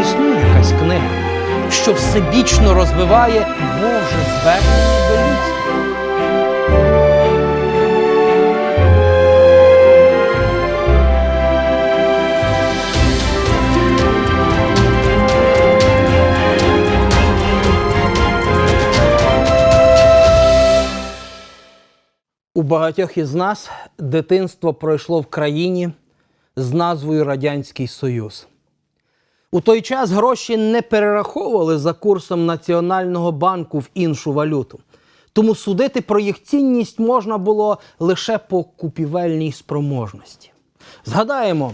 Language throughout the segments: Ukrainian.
існує якась книга, що всебічно розвиває Боже звернення до людства. У багатьох із нас дитинство пройшло в країні з назвою Радянський Союз. У той час гроші не перераховували за курсом Національного банку в іншу валюту. Тому судити про їх цінність можна було лише по купівельній спроможності. Згадаємо,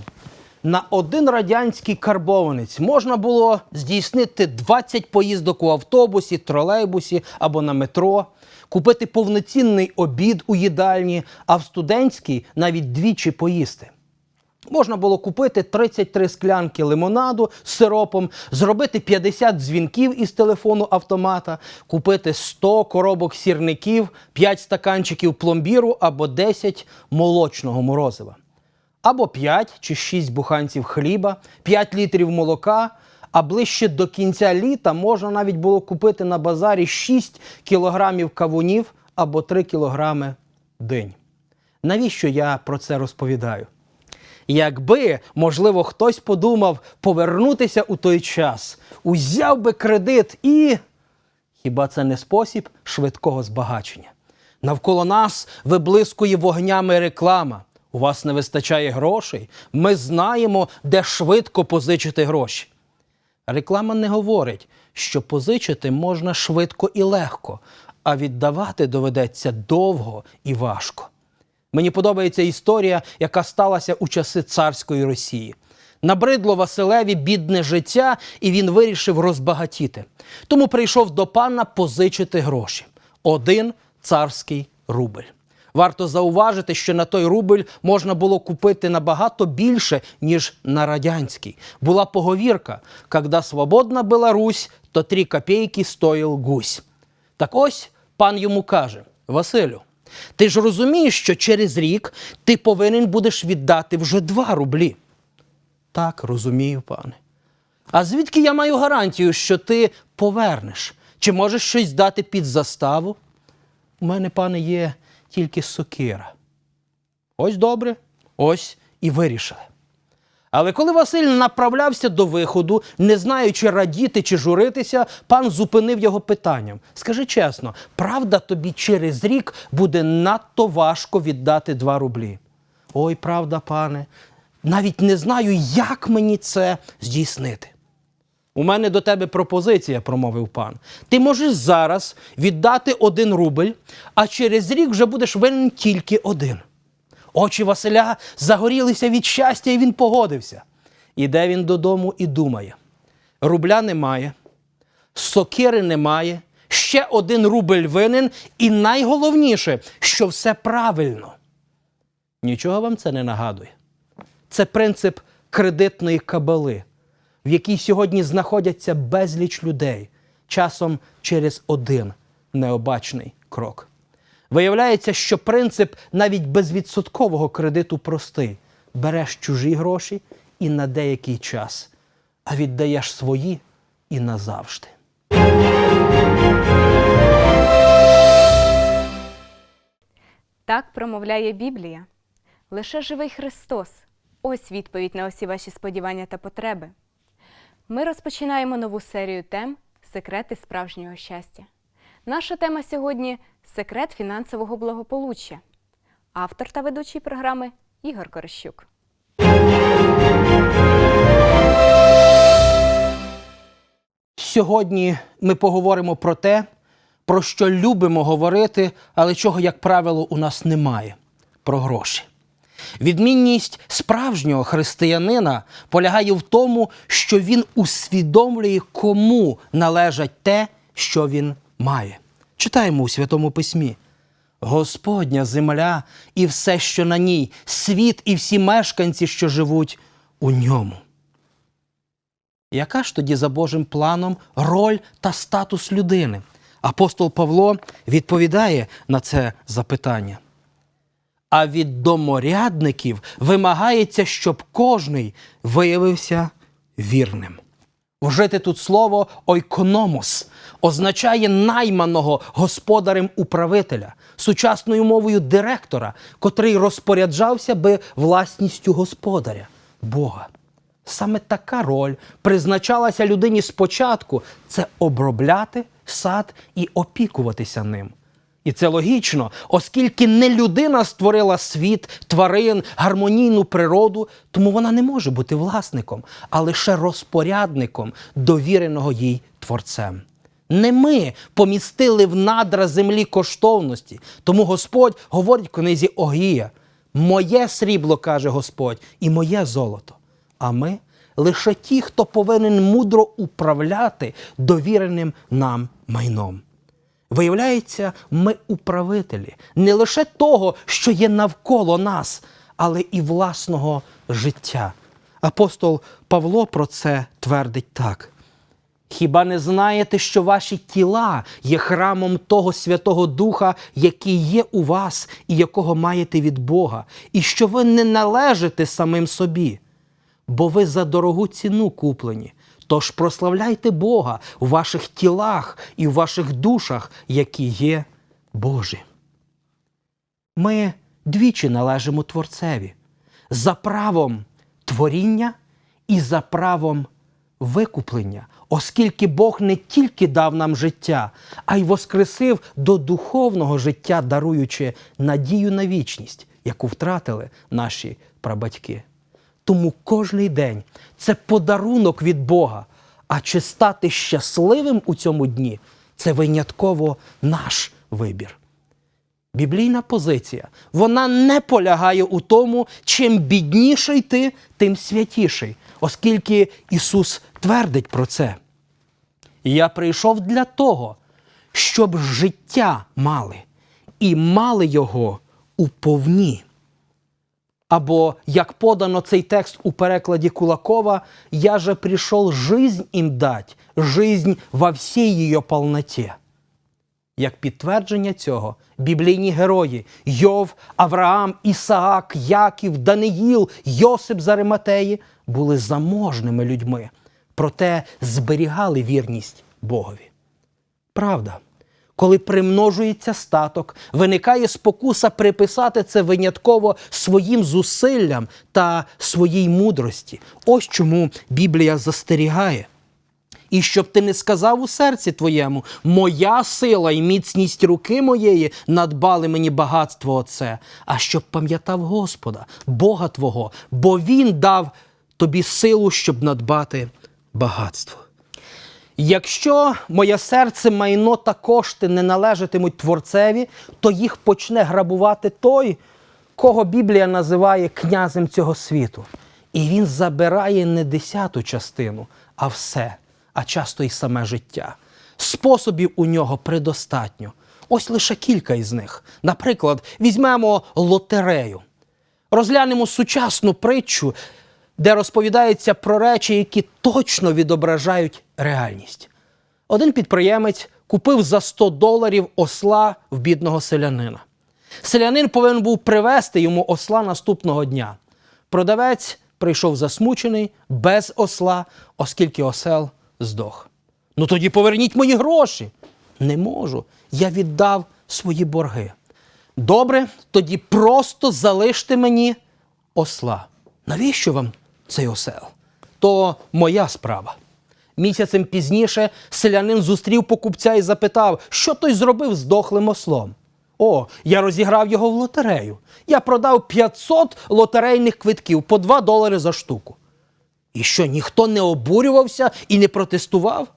на один радянський карбованець можна було здійснити 20 поїздок у автобусі, тролейбусі або на метро, купити повноцінний обід у їдальні, а в студентській навіть двічі поїсти. Можна було купити 33 склянки лимонаду з сиропом, зробити 50 дзвінків із телефону автомата, купити 100 коробок сірників, 5 стаканчиків пломбіру або 10 молочного морозива. Або 5 чи 6 буханців хліба, 5 літрів молока, а ближче до кінця літа можна навіть було купити на базарі 6 кілограмів кавунів або 3 кілограми динь. Навіщо я про це розповідаю? Якби, можливо, хтось подумав повернутися у той час, узяв би кредит і. Хіба це не спосіб швидкого збагачення? Навколо нас виблискує вогнями реклама. У вас не вистачає грошей. Ми знаємо, де швидко позичити гроші. Реклама не говорить, що позичити можна швидко і легко, а віддавати доведеться довго і важко. Мені подобається історія, яка сталася у часи царської Росії. Набридло Василеві бідне життя, і він вирішив розбагатіти. Тому прийшов до пана позичити гроші. Один царський рубль. Варто зауважити, що на той рубль можна було купити набагато більше, ніж на радянський. Була поговірка: «Когда свободна Беларусь, то три копійки стоїл гусь. Так ось пан йому каже: Василю, ти ж розумієш, що через рік ти повинен будеш віддати вже два рублі. Так, розумію, пане. А звідки я маю гарантію, що ти повернеш? Чи можеш щось дати під заставу? У мене, пане, є тільки сокира. Ось добре, ось і вирішили. Але коли Василь направлявся до виходу, не знаючи радіти чи журитися, пан зупинив його питанням. Скажи чесно, правда тобі через рік буде надто важко віддати два рублі? Ой, правда, пане, навіть не знаю, як мені це здійснити. У мене до тебе пропозиція, промовив пан. Ти можеш зараз віддати один рубль, а через рік вже будеш винен тільки один. Очі Василя загорілися від щастя, і він погодився. Іде він додому і думає: рубля немає, сокири немає, ще один рубль винен, і найголовніше, що все правильно. Нічого вам це не нагадує. Це принцип кредитної кабали, в якій сьогодні знаходяться безліч людей, часом через один необачний крок. Виявляється, що принцип навіть безвідсоткового кредиту простий: береш чужі гроші і на деякий час, а віддаєш свої і назавжди. Так промовляє Біблія. Лише живий Христос. Ось відповідь на усі ваші сподівання та потреби. Ми розпочинаємо нову серію тем Секрети справжнього щастя. Наша тема сьогодні секрет фінансового благополуччя. Автор та ведучий програми Ігор Корощук. Сьогодні ми поговоримо про те, про що любимо говорити, але чого, як правило, у нас немає про гроші. Відмінність справжнього християнина полягає в тому, що він усвідомлює, кому належать те, що він має. Читаємо у Святому Письмі. Господня земля і все, що на ній, світ і всі мешканці, що живуть у ньому. Яка ж тоді за Божим планом роль та статус людини? Апостол Павло відповідає на це запитання. А від доморядників вимагається, щоб кожний виявився вірним. Вжити тут слово ойкономос означає найманого господарем управителя, сучасною мовою директора, котрий розпоряджався би власністю господаря, Бога. Саме така роль призначалася людині спочатку це обробляти сад і опікуватися ним. І це логічно, оскільки не людина створила світ, тварин, гармонійну природу, тому вона не може бути власником, а лише розпорядником довіреного їй творцем. Не ми помістили в надра землі коштовності, тому Господь говорить в книзі Огія: Моє срібло, каже Господь, і моє золото. А ми лише ті, хто повинен мудро управляти довіреним нам майном. Виявляється, ми управителі не лише того, що є навколо нас, але і власного життя. Апостол Павло про це твердить так. Хіба не знаєте, що ваші тіла є храмом того Святого Духа, який є у вас і якого маєте від Бога, і що ви не належите самим собі? Бо ви за дорогу ціну куплені. Тож прославляйте Бога у ваших тілах і в ваших душах, які є Божі. Ми двічі належимо Творцеві за правом творіння і за правом викуплення, оскільки Бог не тільки дав нам життя, а й воскресив до духовного життя, даруючи надію на вічність, яку втратили наші прабатьки. Тому кожний день це подарунок від Бога. А чи стати щасливим у цьому дні це винятково наш вибір. Біблійна позиція вона не полягає у тому, чим бідніший ти, тим святіший, оскільки Ісус твердить про це. Я прийшов для того, щоб життя мали, і мали його уповні. Або, як подано цей текст у перекладі Кулакова, «Я же прийшов жизнь им дать, жизнь во всій її полноті». Як підтвердження цього, біблійні герої Йов, Авраам, Ісаак, Яків, Даниїл, Йосип з Ариматеї були заможними людьми, проте зберігали вірність Богові. Правда, коли примножується статок, виникає спокуса приписати це винятково своїм зусиллям та своїй мудрості. Ось чому Біблія застерігає. І щоб ти не сказав у серці твоєму, моя сила і міцність руки моєї надбали мені багатство оце, а щоб пам'ятав Господа, Бога Твого, бо Він дав тобі силу, щоб надбати багатство. Якщо моє серце, майно та кошти не належатимуть Творцеві, то їх почне грабувати той, кого Біблія називає князем цього світу. І він забирає не десяту частину, а все, а часто й саме життя. Способів у нього предостатньо. Ось лише кілька із них. Наприклад, візьмемо лотерею. Розглянемо сучасну притчу, де розповідається про речі, які точно відображають реальність. Один підприємець купив за 100 доларів осла в бідного селянина. Селянин повинен був привезти йому осла наступного дня. Продавець прийшов засмучений, без осла, оскільки осел здох. Ну тоді поверніть мої гроші. Не можу. Я віддав свої борги. Добре, тоді просто залиште мені осла. Навіщо вам цей осел? То моя справа. Місяцем пізніше селянин зустрів покупця і запитав, що той зробив з дохлим ослом. О, я розіграв його в лотерею. Я продав 500 лотерейних квитків по 2 долари за штуку. І що ніхто не обурювався і не протестував?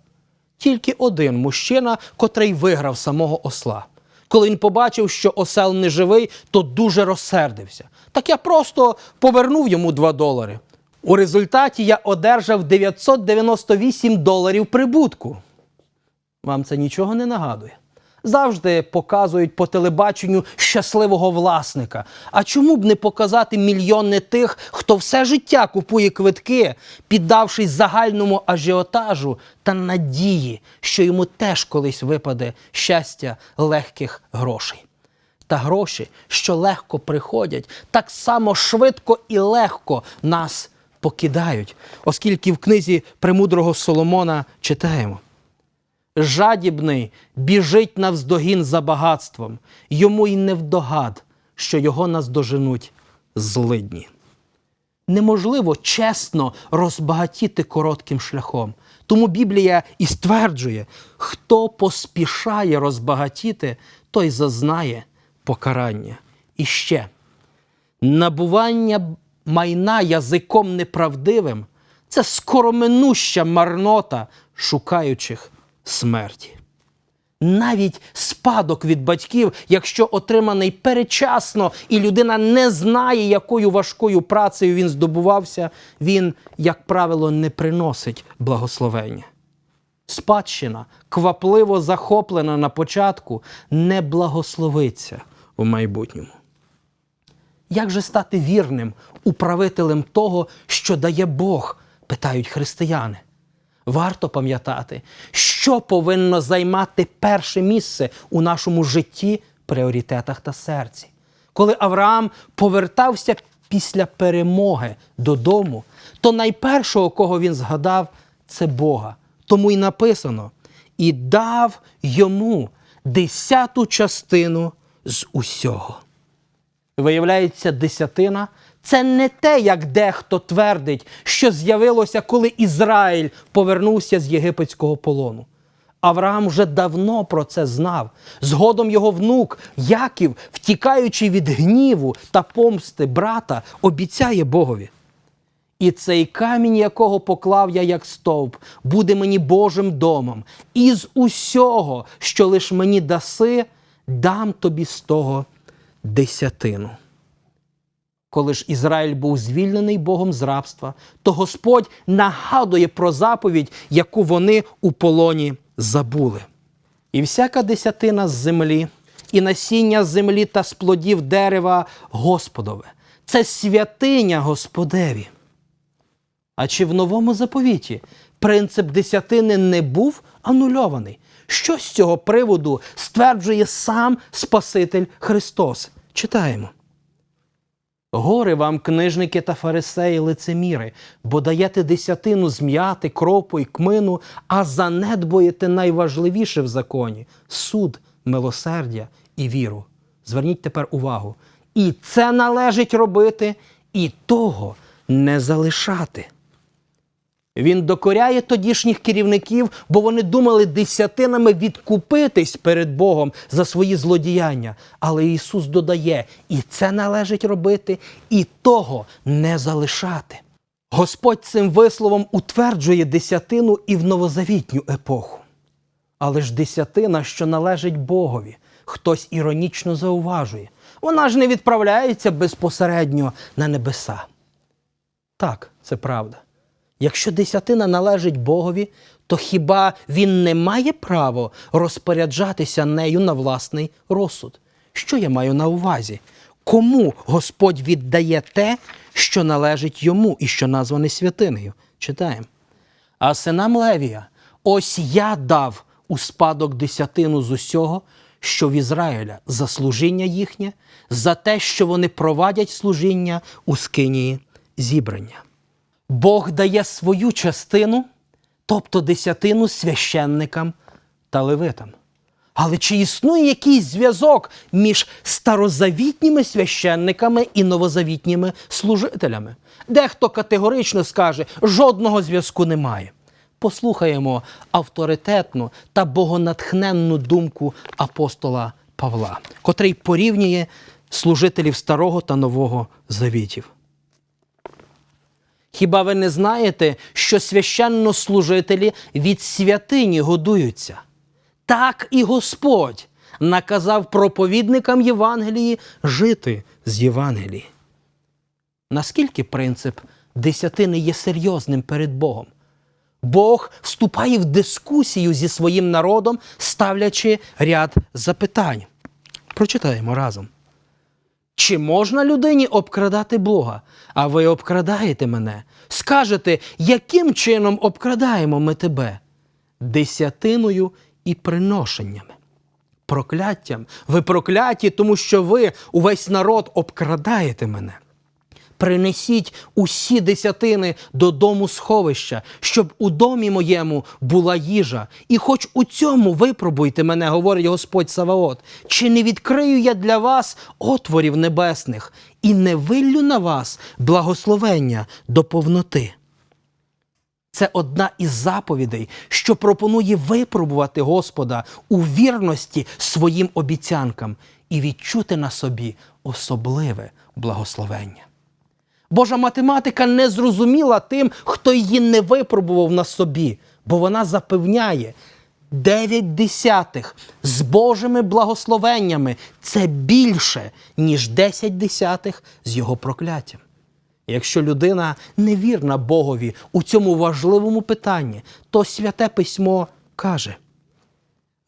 Тільки один мужчина, котрий виграв самого осла. Коли він побачив, що осел не живий, то дуже розсердився. Так я просто повернув йому 2 долари. У результаті я одержав 998 доларів прибутку. Вам це нічого не нагадує? Завжди показують по телебаченню щасливого власника. А чому б не показати мільйони тих, хто все життя купує квитки, піддавшись загальному ажіотажу та надії, що йому теж колись випаде щастя легких грошей? Та гроші, що легко приходять, так само швидко і легко нас покидають, оскільки в книзі премудрого Соломона читаємо. Жадібний біжить навздогін за багатством, йому й не вдогад, що його наздоженуть злидні. Неможливо чесно розбагатіти коротким шляхом. Тому Біблія і стверджує, хто поспішає розбагатіти, той зазнає покарання. І ще набування майна язиком неправдивим це скороминуща марнота шукаючих смерті. Навіть спадок від батьків, якщо отриманий передчасно, і людина не знає, якою важкою працею він здобувався, він, як правило, не приносить благословення. Спадщина, квапливо захоплена на початку, не благословиться в майбутньому. Як же стати вірним управителем того, що дає Бог? питають християни. Варто пам'ятати, що повинно займати перше місце у нашому житті, пріоритетах та серці. Коли Авраам повертався після перемоги додому, то найпершого, кого він згадав, це Бога. Тому й написано: і дав йому десяту частину з усього. Виявляється, десятина це не те, як дехто твердить, що з'явилося, коли Ізраїль повернувся з єгипетського полону. Авраам вже давно про це знав. Згодом його внук Яків, втікаючи від гніву та помсти брата, обіцяє Богові. І цей камінь, якого поклав я як стовп, буде мені Божим домом. І з усього, що лиш мені даси, дам тобі з того десятину. Коли ж Ізраїль був звільнений Богом з рабства, то Господь нагадує про заповідь, яку вони у полоні забули. І всяка десятина з землі, і насіння з землі та з плодів дерева Господове. Це святиня Господеві. А чи в новому заповіті принцип десятини не був анульований? Що з цього приводу стверджує сам Спаситель Христос? Читаємо. Горе вам, книжники та фарисеї, лицеміри, бо даєте десятину з м'яти, кропу і кмину, а занедбуєте найважливіше в законі суд, милосердя і віру. Зверніть тепер увагу. І це належить робити, і того не залишати. Він докоряє тодішніх керівників, бо вони думали десятинами відкупитись перед Богом за свої злодіяння. Але Ісус додає, і це належить робити, і того не залишати. Господь цим висловом утверджує десятину і в новозавітню епоху. Але ж десятина, що належить Богові, хтось іронічно зауважує, вона ж не відправляється безпосередньо на небеса. Так, це правда. Якщо десятина належить Богові, то хіба він не має право розпоряджатися нею на власний розсуд? Що я маю на увазі? Кому Господь віддає те, що належить йому і що назване святинею? Читаємо. А синам Левія, ось я дав у спадок десятину з усього, що в Ізраїля за служіння їхнє, за те, що вони провадять служіння у скинії зібрання. Бог дає свою частину, тобто десятину священникам та левитам. Але чи існує якийсь зв'язок між старозавітніми священниками і новозавітніми служителями? Дехто категорично скаже, жодного зв'язку немає. Послухаємо авторитетну та богонатхненну думку апостола Павла, котрий порівнює служителів Старого та Нового Завітів. Хіба ви не знаєте, що священнослужителі від святині годуються? Так і Господь наказав проповідникам Євангелії жити з Євангелії. Наскільки принцип десятини є серйозним перед Богом? Бог вступає в дискусію зі своїм народом, ставлячи ряд запитань. Прочитаємо разом. Чи можна людині обкрадати Бога? А ви обкрадаєте мене? Скажете, яким чином обкрадаємо ми тебе? Десятиною і приношеннями. Прокляттям. Ви прокляті, тому що ви, увесь народ, обкрадаєте мене. Принесіть усі десятини додому сховища, щоб у домі моєму була їжа. І хоч у цьому випробуйте мене, говорить Господь Саваот, чи не відкрию я для вас отворів небесних і не виллю на вас благословення до повноти. Це одна із заповідей, що пропонує випробувати Господа у вірності своїм обіцянкам і відчути на собі особливе благословення. Божа математика не зрозуміла тим, хто її не випробував на собі, бо вона запевняє, 9 десятих з Божими благословеннями це більше, ніж 10 десятих з його прокляттям. Якщо людина невірна Богові у цьому важливому питанні, то святе письмо каже: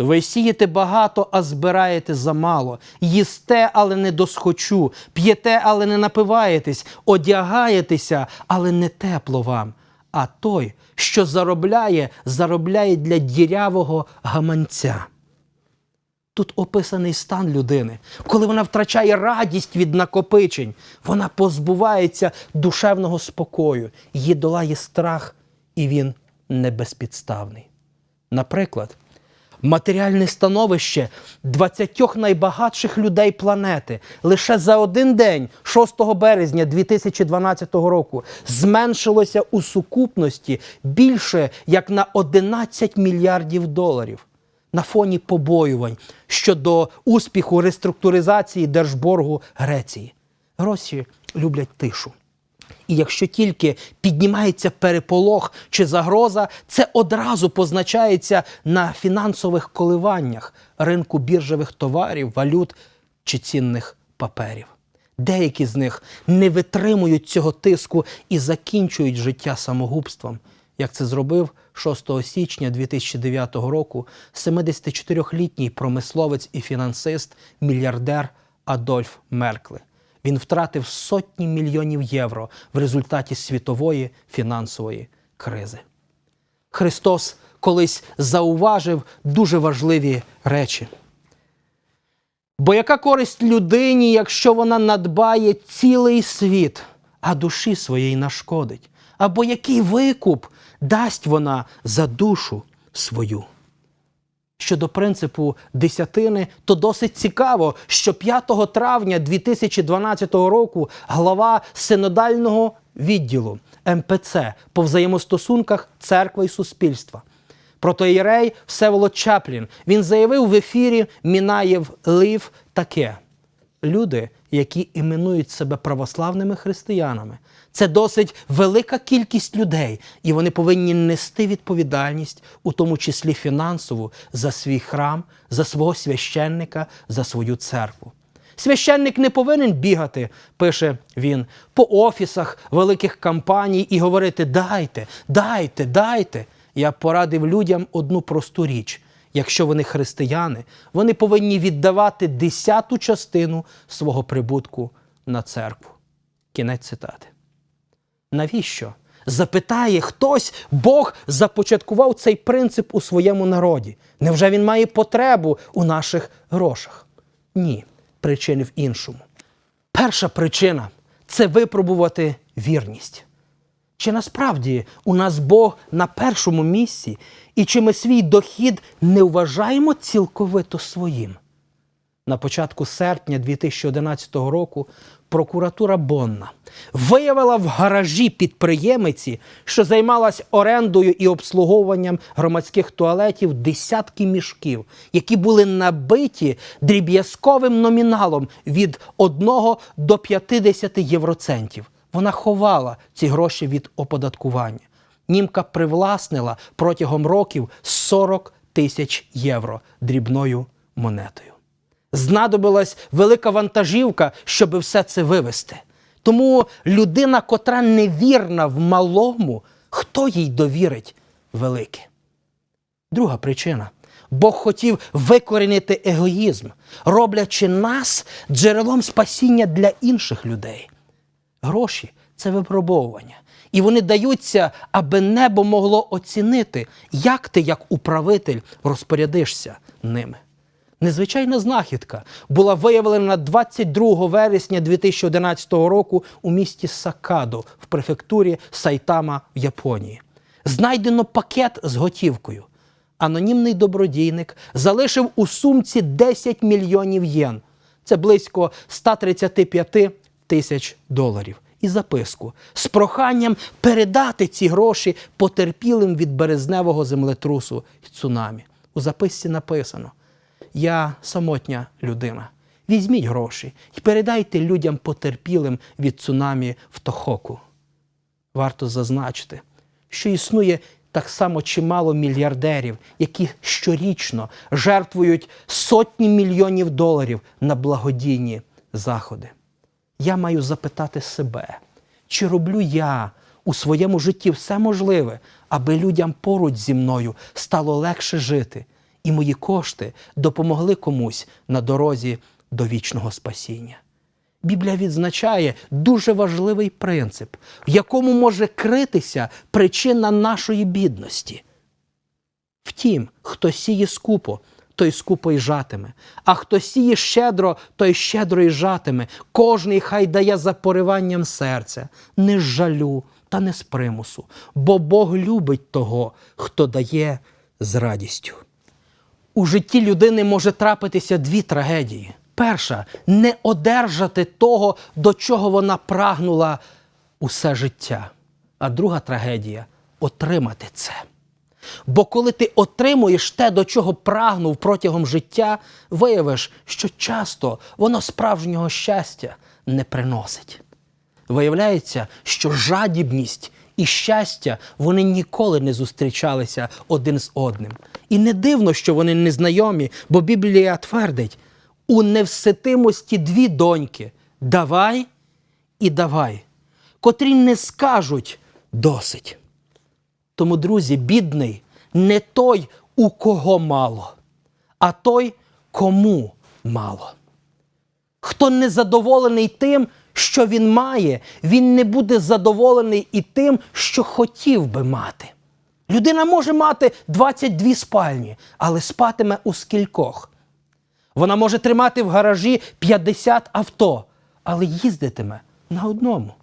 ви сієте багато, а збираєте замало, їсте, але не досхочу, п'єте, але не напиваєтесь, одягаєтеся, але не тепло вам. А той, що заробляє, заробляє для дірявого гаманця. Тут описаний стан людини, коли вона втрачає радість від накопичень, вона позбувається душевного спокою, її долає страх, і він не безпідставний. Наприклад, матеріальне становище 20 найбагатших людей планети лише за один день, 6 березня 2012 року, зменшилося у сукупності більше як на 11 мільярдів доларів на фоні побоювань щодо успіху реструктуризації держборгу Греції. Гроші люблять тишу. І якщо тільки піднімається переполох чи загроза, це одразу позначається на фінансових коливаннях ринку біржових товарів, валют чи цінних паперів. Деякі з них не витримують цього тиску і закінчують життя самогубством, як це зробив 6 січня 2009 року 74-літній промисловець і фінансист, мільярдер Адольф Меркли. Він втратив сотні мільйонів євро в результаті світової фінансової кризи. Христос колись зауважив дуже важливі речі. Бо яка користь людині, якщо вона надбає цілий світ, а душі своєї нашкодить? Або який викуп дасть вона за душу свою? Щодо принципу десятини, то досить цікаво, що 5 травня 2012 року глава синодального відділу МПЦ по взаємостосунках церкви і суспільства. Протоєрей Всеволод Чаплін він заявив в ефірі Мінаєв Лив таке: люди, які іменують себе православними християнами, це досить велика кількість людей, і вони повинні нести відповідальність, у тому числі фінансову, за свій храм, за свого священника, за свою церкву. Священник не повинен бігати, пише він, по офісах великих компаній і говорити дайте, дайте, дайте. Я порадив людям одну просту річ. Якщо вони християни, вони повинні віддавати десяту частину свого прибутку на церкву. Кінець цитати. Навіщо? Запитає хтось, Бог започаткував цей принцип у своєму народі. Невже він має потребу у наших грошах? Ні, причини в іншому. Перша причина це випробувати вірність. Чи насправді у нас Бог на першому місці, і чи ми свій дохід не вважаємо цілковито своїм? На початку серпня 2011 року прокуратура Бонна виявила в гаражі підприємиці, що займалась орендою і обслуговуванням громадських туалетів десятки мішків, які були набиті дріб'язковим номіналом від 1 до 50 євроцентів. Вона ховала ці гроші від оподаткування. Німка привласнила протягом років 40 тисяч євро дрібною монетою. Знадобилась велика вантажівка, щоб все це вивезти. Тому людина, котра невірна в малому, хто їй довірить велике? Друга причина. Бог хотів викорінити егоїзм, роблячи нас джерелом спасіння для інших людей. Гроші це випробовування. І вони даються, аби небо могло оцінити, як ти, як управитель, розпорядишся ними. Незвичайна знахідка була виявлена 22 вересня 2011 року у місті Сакадо в префектурі Сайтама в Японії. Знайдено пакет з готівкою. Анонімний добродійник залишив у сумці 10 мільйонів єн. Це близько 135 тисяч доларів. І записку з проханням передати ці гроші потерпілим від березневого землетрусу і цунамі. У записці написано: Я самотня людина. Візьміть гроші і передайте людям потерпілим від цунамі в Тохоку. Варто зазначити, що існує так само чимало мільярдерів, які щорічно жертвують сотні мільйонів доларів на благодійні заходи. Я маю запитати себе, чи роблю я у своєму житті все можливе, аби людям поруч зі мною стало легше жити, і мої кошти допомогли комусь на дорозі до вічного спасіння. Біблія відзначає дуже важливий принцип, в якому може критися причина нашої бідності. Втім, хто сіє скупо, той скупо й жатиме, а хто сіє щедро, той щедро й жатиме. Кожний хай дає за пориванням серця, не з жалю та не з примусу, бо Бог любить того, хто дає з радістю. У житті людини може трапитися дві трагедії. Перша не одержати того, до чого вона прагнула усе життя. А друга трагедія отримати це. Бо коли ти отримуєш те, до чого прагнув протягом життя, виявиш, що часто воно справжнього щастя не приносить. Виявляється, що жадібність і щастя вони ніколи не зустрічалися один з одним. І не дивно, що вони незнайомі, бо Біблія твердить: у невситимості дві доньки давай і давай, котрі не скажуть досить. Тому, друзі, бідний не той, у кого мало, а той, кому мало. Хто не задоволений тим, що він має, він не буде задоволений і тим, що хотів би мати. Людина може мати 22 спальні, але спатиме у скількох. Вона може тримати в гаражі 50 авто, але їздитиме на одному.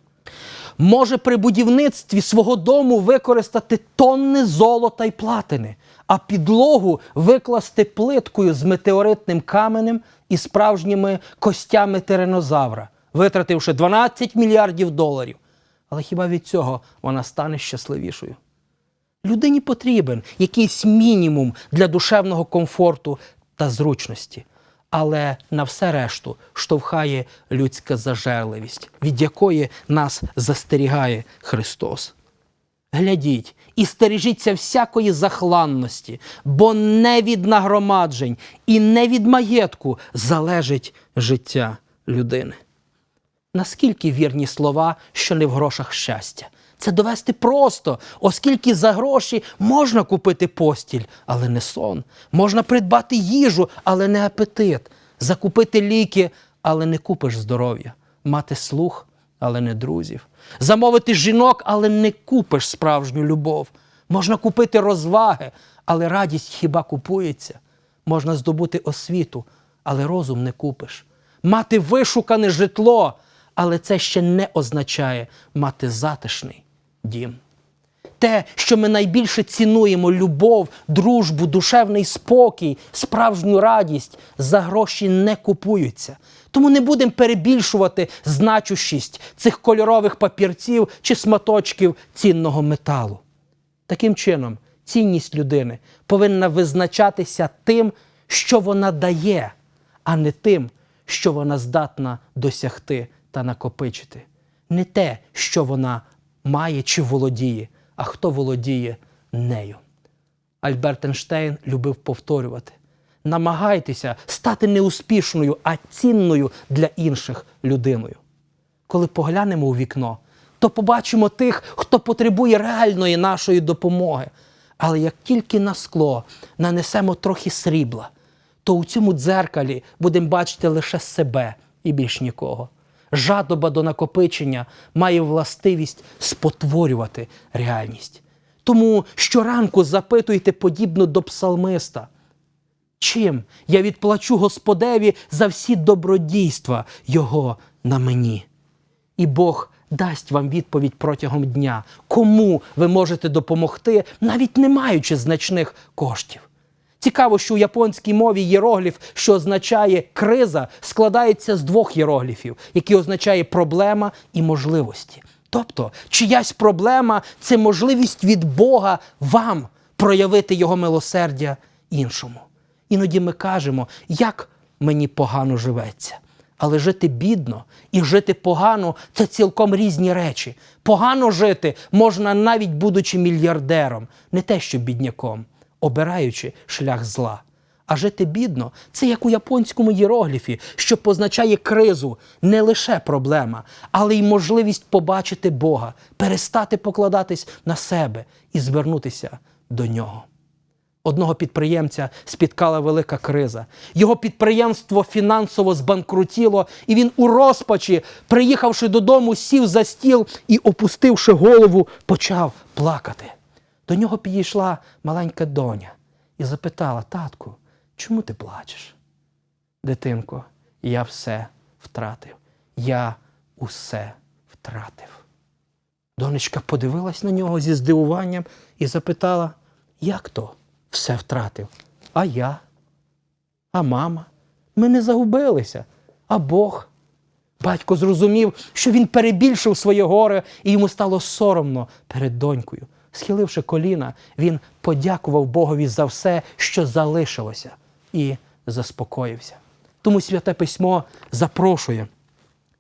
Може при будівництві свого дому використати тонни золота й платини, а підлогу викласти плиткою з метеоритним каменем і справжніми костями тиренозавра, витративши 12 мільярдів доларів. Але хіба від цього вона стане щасливішою? Людині потрібен якийсь мінімум для душевного комфорту та зручності. Але на все решту штовхає людська зажерливість, від якої нас застерігає Христос. Глядіть і стережіться всякої захланності, бо не від нагромаджень і не від маєтку залежить життя людини. Наскільки вірні слова, що не в грошах щастя? Це довести просто, оскільки за гроші можна купити постіль, але не сон. Можна придбати їжу, але не апетит. Закупити ліки, але не купиш здоров'я. Мати слух, але не друзів. Замовити жінок, але не купиш справжню любов. Можна купити розваги, але радість хіба купується. Можна здобути освіту, але розум не купиш. Мати вишукане житло, але це ще не означає мати затишний дім. Те, що ми найбільше цінуємо любов, дружбу, душевний спокій, справжню радість, за гроші не купуються. Тому не будемо перебільшувати значущість цих кольорових папірців чи сматочків цінного металу. Таким чином, цінність людини повинна визначатися тим, що вона дає, а не тим, що вона здатна досягти та накопичити. Не те, що вона має чи володіє, а хто володіє нею. Альберт Ейнштейн любив повторювати: намагайтеся стати не успішною, а цінною для інших людиною. Коли поглянемо у вікно, то побачимо тих, хто потребує реальної нашої допомоги. Але як тільки на скло нанесемо трохи срібла, то у цьому дзеркалі будемо бачити лише себе і більш нікого. Жадоба до накопичення має властивість спотворювати реальність. Тому щоранку запитуйте подібно до псалмиста, Чим я відплачу Господеві за всі добродійства Його на мені? І Бог дасть вам відповідь протягом дня, кому ви можете допомогти, навіть не маючи значних коштів. Цікаво, що у японській мові єрогліф, що означає криза, складається з двох єрогліфів, які означає проблема і можливості. Тобто, чиясь проблема це можливість від Бога вам проявити Його милосердя іншому. Іноді ми кажемо, як мені погано живеться. Але жити бідно і жити погано це цілком різні речі. Погано жити можна навіть будучи мільярдером, не те, що бідняком, обираючи шлях зла. А жити бідно це як у японському єрогліфі, що позначає кризу, не лише проблема, але й можливість побачити Бога, перестати покладатись на себе і звернутися до нього. Одного підприємця спіткала велика криза. Його підприємство фінансово збанкрутіло, і він у розпачі, приїхавши додому, сів за стіл і, опустивши голову, почав плакати. До нього підійшла маленька доня і запитала: Татку, чому ти плачеш? Дитинко, я все втратив. Я усе втратив. Донечка подивилась на нього зі здивуванням і запитала, як то все втратив? А я? А мама? Ми не загубилися. А Бог? Батько зрозумів, що він перебільшив своє горе, і йому стало соромно перед донькою. Схиливши коліна, він подякував Богові за все, що залишилося, і заспокоївся. Тому святе письмо запрошує.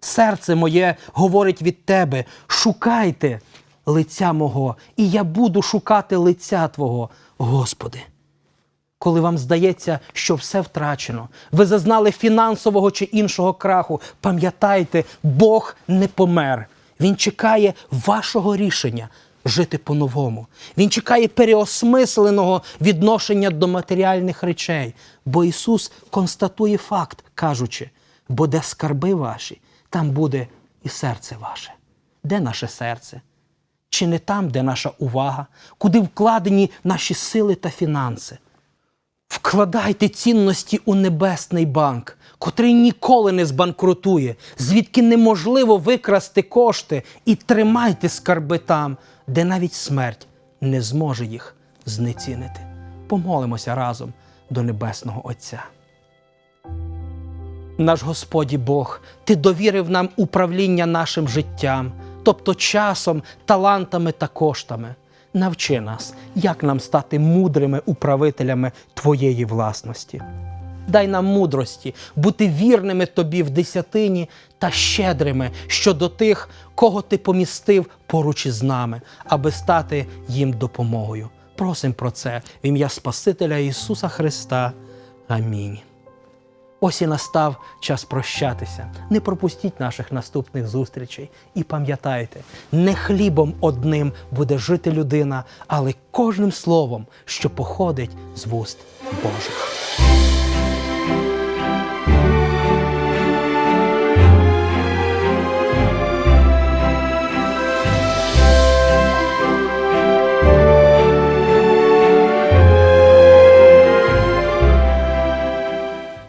Серце моє говорить від тебе: шукайте лиця мого, і я буду шукати лиця Твого, Господи. Коли вам здається, що все втрачено, ви зазнали фінансового чи іншого краху, пам'ятайте, Бог не помер. Він чекає вашого рішення жити по-новому. Він чекає переосмисленого відношення до матеріальних речей. Бо Ісус констатує факт, кажучи, бо де скарби ваші, там буде і серце ваше. Де наше серце? Чи не там, де наша увага, куди вкладені наші сили та фінанси? Вкладайте цінності у небесний банк, котрий ніколи не збанкрутує, звідки неможливо викрасти кошти, і тримайте скарби там, де навіть смерть не зможе їх знецінити. Помолимося разом до Небесного Отця. Наш Господі Бог, Ти довірив нам управління нашим життям, тобто часом, талантами та коштами. Навчи нас, як нам стати мудрими управителями Твоєї власності. Дай нам мудрості бути вірними тобі в десятині та щедрими щодо тих, кого ти помістив поруч із нами, аби стати їм допомогою. Просим про це в ім'я Спасителя Ісуса Христа. Амінь. Ось і настав час прощатися. Не пропустіть наших наступних зустрічей. І пам'ятайте, не хлібом одним буде жити людина, але кожним словом, що походить з вуст Божих.